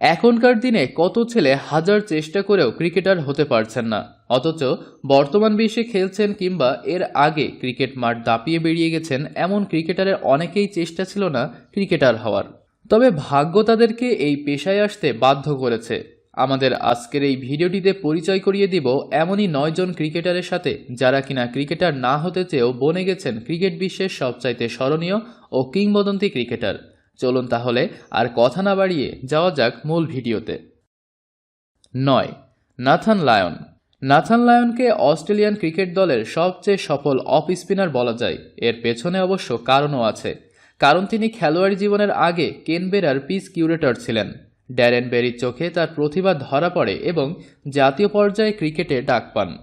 এখনকার দিনে কত ছেলে হাজার চেষ্টা করেও ক্রিকেটার হতে পারছেন না। অথচ বর্তমান বিশ্বে খেলছেন কিংবা এর আগে ক্রিকেট মাঠ দাপিয়ে বেরিয়ে গেছেন এমন ক্রিকেটারের অনেকেই চেষ্টা ছিল না ক্রিকেটার হওয়ার। তবে ভাগ্য তাদেরকে এই পেশায় আসতে বাধ্য করেছে। আমাদের আজকের এই ভিডিওটিতে পরিচয় করিয়ে দিব এমনই নয়জন ক্রিকেটারের সাথে যারা কিনা ক্রিকেটার না হতে চেয়েও বনে গেছেন ক্রিকেট বিশ্বের সবচাইতে স্মরণীয় ও কিংবদন্তি ক্রিকেটার। চলুন তাহলে আর কথা না বাড়িয়ে যাওয়া যাক মূল ভিডিওতে। নয়, নাথান লায়ন। নাথান লায়নকে অস্ট্রেলিয়ান ক্রিকেট দলের সবচেয়ে সফল অফ স্পিনার বলা যায়। এর পেছনে অবশ্য কারণও আছে। কারণ তিনি খেলোয়াড়ি জীবনের আগে কেনবেরার পিস কিউরেটর ছিলেন। ড্যারেন বেরির চোখে তার প্রতিভা ধরা পড়ে এবং জাতীয় পর্যায়ে ক্রিকেটে ডাক পান।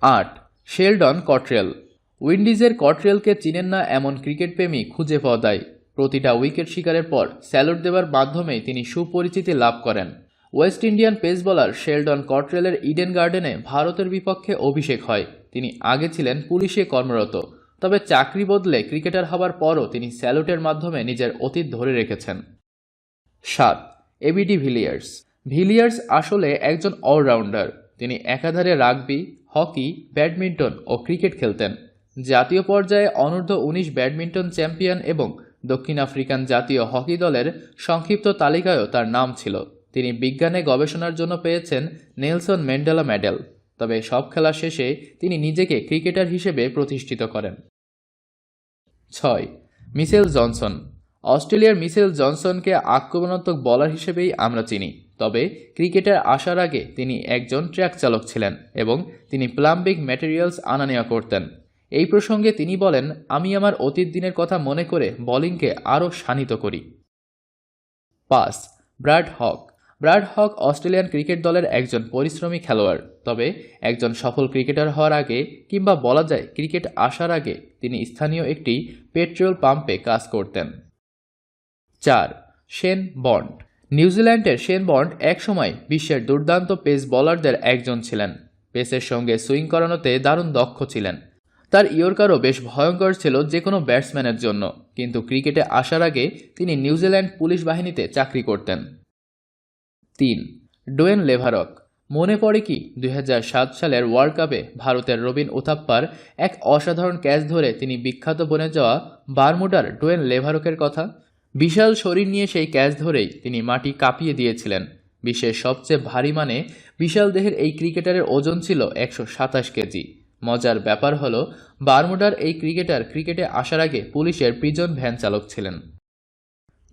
আট, শেলডন কটরেল। উইন্ডিজের কটরেলকে চিনেন না এমন ক্রিকেট প্রেমী খুঁজে পাওয়া যায় প্রতিটা উইকেট শিকারের পর স্যালুট দেবার মাধ্যমে তিনি সুপরিচিতি লাভ করেন। West Indian pace bowler Sheldon কটরেলের Eden গার্ডেনে ভারতের বিপক্ষে অভিষেক হয়। তিনি আগে ছিলেন পুলিশে কর্মরত, তবে চাকরি বদলে ক্রিকেটার হবার পরও তিনি স্যালুটের মাধ্যমে নিজের অতীত ধরে রেখেছেন। সাত, এবিডি ভিলিয়ার্স। ভিলিয়ার্স আসলে একজন অলরাউন্ডার। তিনি একাধারে রাগবি, হকি, ব্যাডমিন্টন ও ক্রিকেট খেলতেন। জাতীয় পর্যায়ে অনূর্ধ্ব উনিশ ব্যাডমিন্টন চ্যাম্পিয়ন এবং দক্ষিণ আফ্রিকান জাতীয় হকি দলের সংক্ষিপ্ত তালিকায়ও তার নাম ছিল। তিনি বিজ্ঞানে গবেষণার জন্য পেয়েছেন নেলসন ম্যান্ডেলা মেডেল। তবে সব খেলা শেষে তিনি নিজেকে ক্রিকেটার হিসেবে প্রতিষ্ঠিত করেন। ছয়, মিসেল জনসন। অস্ট্রেলিয়ার মিসেল জনসনকে আক্রমণাত্মক বলার হিসেবেই আমরা চিনি। তবে ক্রিকেটার আসার আগে তিনি একজন ট্র্যাক চালক ছিলেন এবং তিনি প্লাম্বিং ম্যাটেরিয়ালস আনা নেওয়া করতেন। এই প্রসঙ্গে তিনি বলেন, আমি আমার অতীত দিনের কথা মনে করে বোলিংকে আরও শানিত করি। Pass Brad Hogg. Brad Hogg Australian cricket দলের একজন পরিশ্রমী খেলোয়াড়। তবে একজন সফল ক্রিকেটার হওয়ার আগে কিংবা বলা যায় ক্রিকেট আসার আগে তিনি স্থানীয় একটি পেট্রোল পাম্পে কাজ করতেন। চার, শেন বন্ড। নিউজিল্যান্ডের শেন বন্ড একসময় বিশ্বের দুর্দান্ত পেস বোলারদের একজন ছিলেন। পেসের সঙ্গে সুইং করানোতে দারুণ দক্ষ ছিলেন। তার ইয়র্কারও বেশ ভয়ঙ্কর ছিল যে কোনো ব্যাটসম্যানের জন্য, কিন্তু ক্রিকেটে আসার আগে তিনি নিউজিল্যান্ড পুলিশ বাহিনীতে চাকরি করতেন। তিন, ডোয়েন লেভারক। মনে পড়ে কি, দুই হাজার সাত সালের ওয়ার্ল্ড কাপে ভারতের রবিন উথাপ্পার এক অসাধারণ ক্যাচ ধরে তিনি বিখ্যাত বনে যাওয়া বারমুডার ডোয়েন লেভারকের কথা, বিশাল শরীর নিয়ে সেই ক্যাচ ধরেই তিনি মাটি কাঁপিয়ে দিয়েছিলেন। বিশ্বের সবচেয়ে ভারী মানে বিশাল দেহের এই ক্রিকেটারের ওজন ছিল একশো সাতাশ কেজি। মজার ব্যাপার হলো, বারমুডার এই ক্রিকেটার ক্রিকেটে আসার আগে পুলিশের প্রিজন ভ্যান চালক ছিলেন।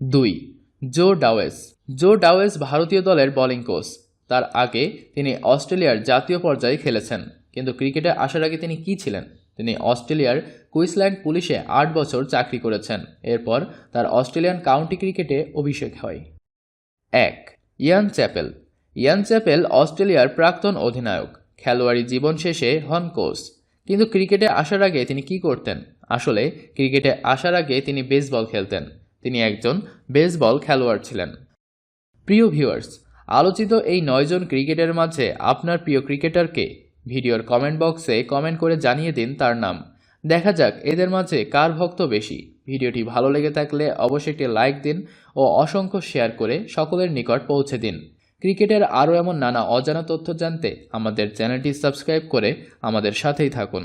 দুই, জো ডাওয়েস। জো ডাওয়েস ভারতীয় দলের বোলিং কোচ। তার আগে তিনি অস্ট্রেলিয়ার জাতীয় পর্যায়ে খেলেছেন। কিন্তু ক্রিকেটে আসার আগে তিনি কি ছিলেন? তিনি অস্ট্রেলিয়ার কুইসল্যান্ড পুলিশে আট বছর চাকরি করেছেন। এরপর তার অস্ট্রেলিয়ান কাউন্টি ক্রিকেটে অভিষেক হয়। এক, ইয়ান চ্যাপেল। ইয়ান চ্যাপেল অস্ট্রেলিয়ার প্রাক্তন অধিনায়ক। খেলোয়াড়ি জীবন শেষে হন কোচ। কিন্তু ক্রিকেটে আসার আগে তিনি কি করতেন? আসলে, ক্রিকেটে আসার আগে তিনি বেসবল খেলতেন। তিনি একজন বেসবল খেলোয়াড় ছিলেন। প্রিয় ভিউয়ার্স, আলোচিত এই নয়জন ক্রিকেটের মাঝে আপনার প্রিয় ক্রিকেটারকে ভিডিওর কমেন্ট বক্সে কমেন্ট করে জানিয়ে দিন তার নাম। দেখা যাক এদের মাঝে কার ভক্ত বেশি। ভিডিওটি ভালো লেগে থাকলে অবশ্যই একটি লাইক দিন ও অসংখ্য শেয়ার করে সকলের নিকট পৌঁছে দিন। ক্রিকেটের আরও এমন নানা অজানা তথ্য জানতে আমাদের চ্যানেলটি সাবস্ক্রাইব করে আমাদের সাথেই থাকুন।